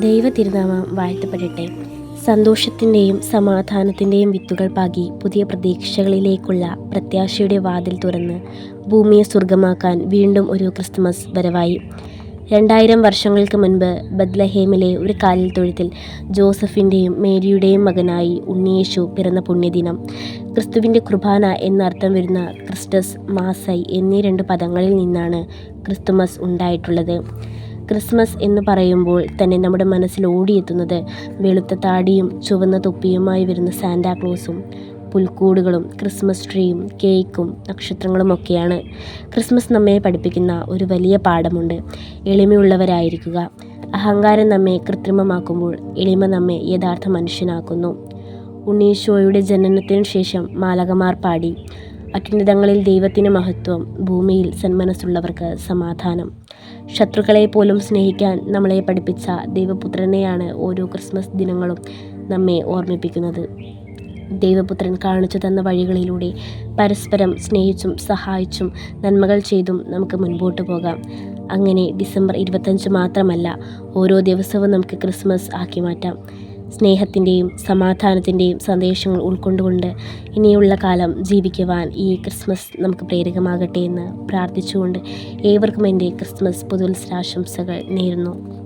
ദൈവ തിരുനാമം വാഴ്ത്തപ്പെടട്ടെ. സന്തോഷത്തിന്റെയും സമാധാനത്തിന്റെയും വിത്തുകൾ പാകി പുതിയ പ്രതീക്ഷകളിലേക്കുള്ള പ്രത്യാശയുടെ വാതിൽ തുറന്ന് ഭൂമിയെ സ്വർഗമാക്കാൻ വീണ്ടും ഒരു ക്രിസ്തുമസ് വരവായി. രണ്ടായിരം വർഷങ്ങൾക്ക് മുൻപ് ബദ്ലഹേമിലെ ഒരു കാലിൽ തൊഴുത്തിൽ ജോസഫിന്റെയും മേരിയുടെയും മകനായി ഉണ്ണിയേശു പിറന്ന പുണ്യദിനം. ക്രിസ്തുവിന്റെ കുർബാന എന്നർത്ഥം വരുന്ന ക്രിസ്റ്റസ് മാസൈ എന്നീ രണ്ട് പദങ്ങളിൽ നിന്നാണ് ക്രിസ്തുമസ് ഉണ്ടായിട്ടുള്ളത്. ക്രിസ്മസ് എന്ന് പറയുമ്പോൾ തന്നെ നമ്മുടെ മനസ്സിൽ ഓടിയെത്തുന്നത് വെളുത്ത താടിയും ചുവന്ന തൊപ്പിയുമായി വരുന്ന സാന്റാക്ലോസും പുൽക്കൂടുകളും ക്രിസ്മസ് ട്രീയും കേക്കും നക്ഷത്രങ്ങളും ഒക്കെയാണ് ക്രിസ്മസ് നമ്മെ പഠിപ്പിക്കുന്ന ഒരു വലിയ പാഠമുണ്ട്. എളിമയുള്ളവരായിരിക്കുക. അഹങ്കാരം നമ്മെ കൃത്രിമമാക്കുമ്പോൾ എളിമ നമ്മെ യഥാർത്ഥ മനുഷ്യനാക്കുന്നു. ഉണ്ണീശോയുടെ ജനനത്തിനു ശേഷം മാലകമാർ പാടി അത്യുന്നതങ്ങളിൽ ദൈവത്തിന് മഹത്വം ഭൂമിയിൽ സന്മനസ്സുള്ളവർക്ക് സമാധാനം. ശത്രുക്കളെ പോലും സ്നേഹിക്കാൻ നമ്മളെ പഠിപ്പിച്ച ദൈവപുത്രനെയാണ് ഓരോ ക്രിസ്മസ് ദിനങ്ങളും നമ്മെ ഓർമ്മിപ്പിക്കുന്നത്. ദൈവപുത്രൻ കാണിച്ചു തന്ന വഴികളിലൂടെ പരസ്പരം സ്നേഹിച്ചും സഹായിച്ചും നന്മകൾ ചെയ്തും നമുക്ക് മുൻപോട്ട് പോകാം. അങ്ങനെ ഡിസംബർ ഇരുപത്തഞ്ച് മാത്രമല്ല ഓരോ ദിവസവും നമുക്ക് ക്രിസ്മസ് ആക്കി മാറ്റാം. സ്നേഹത്തിന്റെയും സമാധാനത്തിന്റെയും സന്ദേശങ്ങൾ ഉൾക്കൊണ്ടുകൊണ്ട് ഇനിയുള്ള കാലം ജീവിക്കുവാൻ ഈ ക്രിസ്മസ് നമുക്ക് പ്രേരകമാകട്ടെ എന്ന് പ്രാർത്ഥിച്ചുകൊണ്ട് ഏവർക്കും എന്റെ ക്രിസ്മസ് പുതുത്സരാശംസകൾ നേരുന്നു.